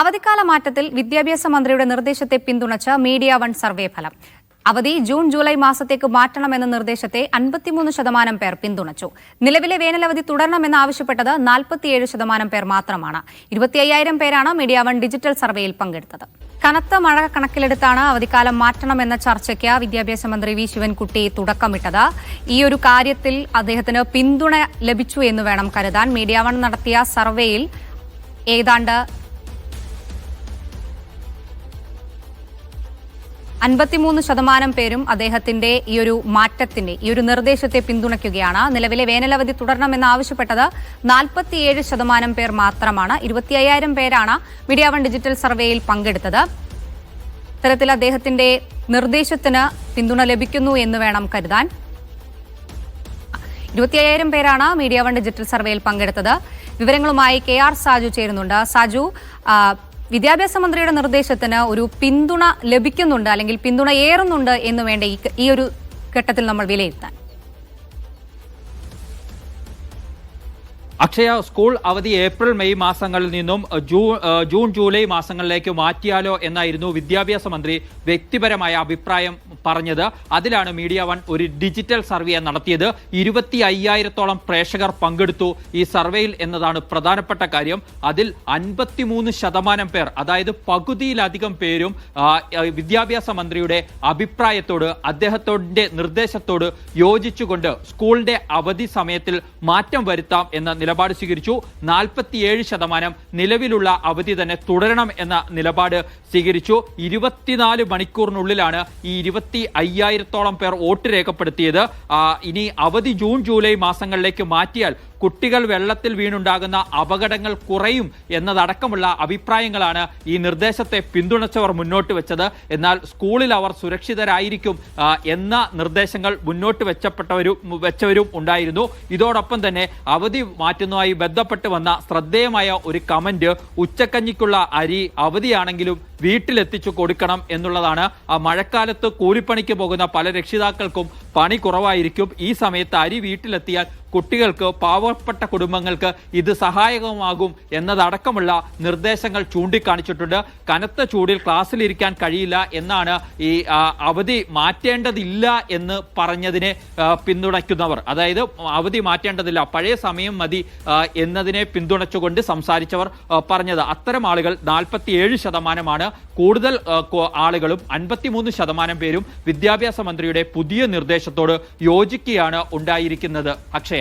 അവധിക്കാല മാറ്റത്തിൽ വിദ്യാഭ്യാസ മന്ത്രിയുടെ നിർദ്ദേശത്തെ പിന്തുണച്ച മീഡിയ വൺ സർവേ ഫലം. അവധി ജൂൺ ജൂലൈ മാസത്തേക്ക് മാറ്റണമെന്ന നിർദ്ദേശത്തെ അൻപത്തിമൂന്ന് ശതമാനം പേർ പിന്തുണച്ചു. നിലവിലെ വേനലവധി തുടരണമെന്ന് ആവശ്യപ്പെട്ടത് നാൽപ്പത്തിയേഴ് ശതമാനം പേർ മാത്രമാണ്. ഇരുപത്തി അയ്യായിരം പേരാണ് മീഡിയ വൺ ഡിജിറ്റൽ സർവേയിൽ പങ്കെടുത്തത്. കനത്ത മഴ കണക്കിലെടുത്താണ് അവധിക്കാലം മാറ്റണമെന്ന ചർച്ചയ്ക്ക് വിദ്യാഭ്യാസ മന്ത്രി വി ശിവൻകുട്ടി തുടക്കമിട്ടത്. ഈ ഒരു കാര്യത്തിൽ അദ്ദേഹത്തിന് പിന്തുണ ലഭിച്ചു എന്ന് വേണം കരുതാൻ. മീഡിയ വൺ നടത്തിയ സർവേയിൽ ഏതാണ്ട് അൻപത്തിമൂന്ന് ശതമാനം പേരും അദ്ദേഹത്തിന്റെ ഈ ഒരു മാറ്റത്തിന്റെ ഈ ഒരു നിർദ്ദേശത്തെ പിന്തുണയ്ക്കുകയാണ്. നിലവിലെ വേനലവധി തുടരണമെന്ന് ആവശ്യപ്പെട്ടത് നാൽപ്പത്തിയേഴ് ശതമാനം പേർ മാത്രമാണ്. ഇരുപത്തി അയ്യായിരം പേരാണ് മീഡിയ വൺ ഡിജിറ്റൽ സർവേയിൽ പങ്കെടുത്തത്. ഇത്തരത്തിൽ അദ്ദേഹത്തിന്റെ നിർദ്ദേശത്തിന് പിന്തുണ ലഭിക്കുന്നു എന്ന് വേണം കരുതാൻ. ഇരുപത്തി അയ്യായിരം പേരാണ് മീഡിയ വൺ ഡിജിറ്റൽ സർവേയിൽ പങ്കെടുത്തത്. വിവരങ്ങളുമായി കെ ആർ സാജു ചേരുന്നുണ്ട്. സാജു വിദ്യാഭ്യാസ മന്ത്രിയുടെ നിർദ്ദേശത്തിന് ഒരു പിന്തുണ ലഭിക്കുന്നുണ്ട് അല്ലെങ്കിൽ പിന്തുണ ഏറുന്നുണ്ട് എന്ന് വേണ്ട ഈ ഒരു ഘട്ടത്തിൽ നമ്മൾ വിലയിരുത്താൻ. അക്ഷയ സ്കൂൾ അവധി ഏപ്രിൽ മെയ് മാസങ്ങളിൽ നിന്നും ജൂൺ ജൂൺ ജൂലൈ മാസങ്ങളിലേക്ക് മാറ്റിയാലോ എന്നായിരുന്നു വിദ്യാഭ്യാസ മന്ത്രി വ്യക്തിപരമായ അഭിപ്രായം പറഞ്ഞത്. അതിലാണ് മീഡിയ വൺ ഒരു ഡിജിറ്റൽ സർവേ നടത്തിയത്. ഇരുപത്തി അയ്യായിരത്തോളം പ്രേക്ഷകർ പങ്കെടുത്തു ഈ സർവേയിൽ എന്നതാണ് പ്രധാനപ്പെട്ട കാര്യം. അതിൽ അൻപത്തിമൂന്ന് ശതമാനം പേർ അതായത് പകുതിയിലധികം പേരും വിദ്യാഭ്യാസ മന്ത്രിയുടെ അഭിപ്രായത്തോട് അദ്ദേഹത്തിന്റെ നിർദ്ദേശത്തോട് യോജിച്ചുകൊണ്ട് സ്കൂളിന്റെ അവധി സമയത്തിൽ മാറ്റം വരുത്താം എന്ന നിലപാട് സ്വീകരിച്ചു. നാൽപ്പത്തിയേഴ് ശതമാനം നിലവിലുള്ള അവധി തന്നെ തുടരണം എന്ന നിലപാട് സ്വീകരിച്ചു. ഇരുപത്തിനാല് മണിക്കൂറിനുള്ളിലാണ് ഈ ഇരുപത്തി അയ്യായിരത്തോളം പേർ വോട്ട് രേഖപ്പെടുത്തിയത്. ഇനി അവധി ജൂൺ ജൂലൈ മാസങ്ങളിലേക്ക് മാറ്റിയാൽ കുട്ടികൾ വെള്ളത്തിൽ വീണുണ്ടാകുന്ന അപകടങ്ങൾ കുറയും എന്നതടക്കമുള്ള അഭിപ്രായങ്ങളാണ് ഈ നിർദ്ദേശത്തെ പിന്തുണച്ചവർ മുന്നോട്ട് വെച്ചത്. എന്നാൽ സ്കൂളിൽ അവർ സുരക്ഷിതരായിരിക്കും എന്ന നിർദ്ദേശങ്ങൾ മുന്നോട്ട് വെച്ചപ്പെട്ടവരും വെച്ചവരും ഉണ്ടായിരുന്നു. ഇതോടൊപ്പം തന്നെ അവധി മാറ്റുന്നതുമായി ബന്ധപ്പെട്ട് വന്ന ശ്രദ്ധേയമായ ഒരു കമന്റ് ഉച്ചക്കഞ്ഞിക്കുള്ള അരി അവധിയാണെങ്കിലും വീട്ടിലെത്തിച്ചു കൊടുക്കണം എന്നുള്ളതാണ്. ആ മഴക്കാലത്ത് കൂലിപ്പണിക്ക് പോകുന്ന പല രക്ഷിതാക്കൾക്കും പണി കുറവായിരിക്കും. ഈ സമയത്ത് അരി വീട്ടിലെത്തിയാൽ കുട്ടികൾക്ക് പാവപ്പെട്ട കുടുംബങ്ങൾക്ക് ഇത് സഹായകമാകും എന്നതടക്കമുള്ള നിർദ്ദേശങ്ങൾ ചൂണ്ടിക്കാണിച്ചിട്ടുണ്ട്. കനത്ത ചൂടിൽ ക്ലാസ്സിലിരിക്കാൻ കഴിയില്ല എന്നാണ് ഈ അവധി മാറ്റേണ്ടതില്ല എന്ന് പറഞ്ഞതിനെ പിന്തുണയ്ക്കുന്നവർ. അതായത് അവധി മാറ്റേണ്ടതില്ല പഴയ സമയം മതി എന്നതിനെ പിന്തുണച്ചുകൊണ്ട് സംസാരിച്ചവർ പറഞ്ഞത്. അത്തരം ആളുകൾ നാൽപ്പത്തിയേഴ് ശതമാനമാണ്. കൂടുതൽ ആളുകളും അൻപത്തിമൂന്ന് ശതമാനം പേരും വിദ്യാഭ്യാസ മന്ത്രിയുടെ പുതിയ നിർദ്ദേശത്തോട് യോജിക്കുകയാണ് ഉണ്ടായിരിക്കുന്നത്. അക്ഷയ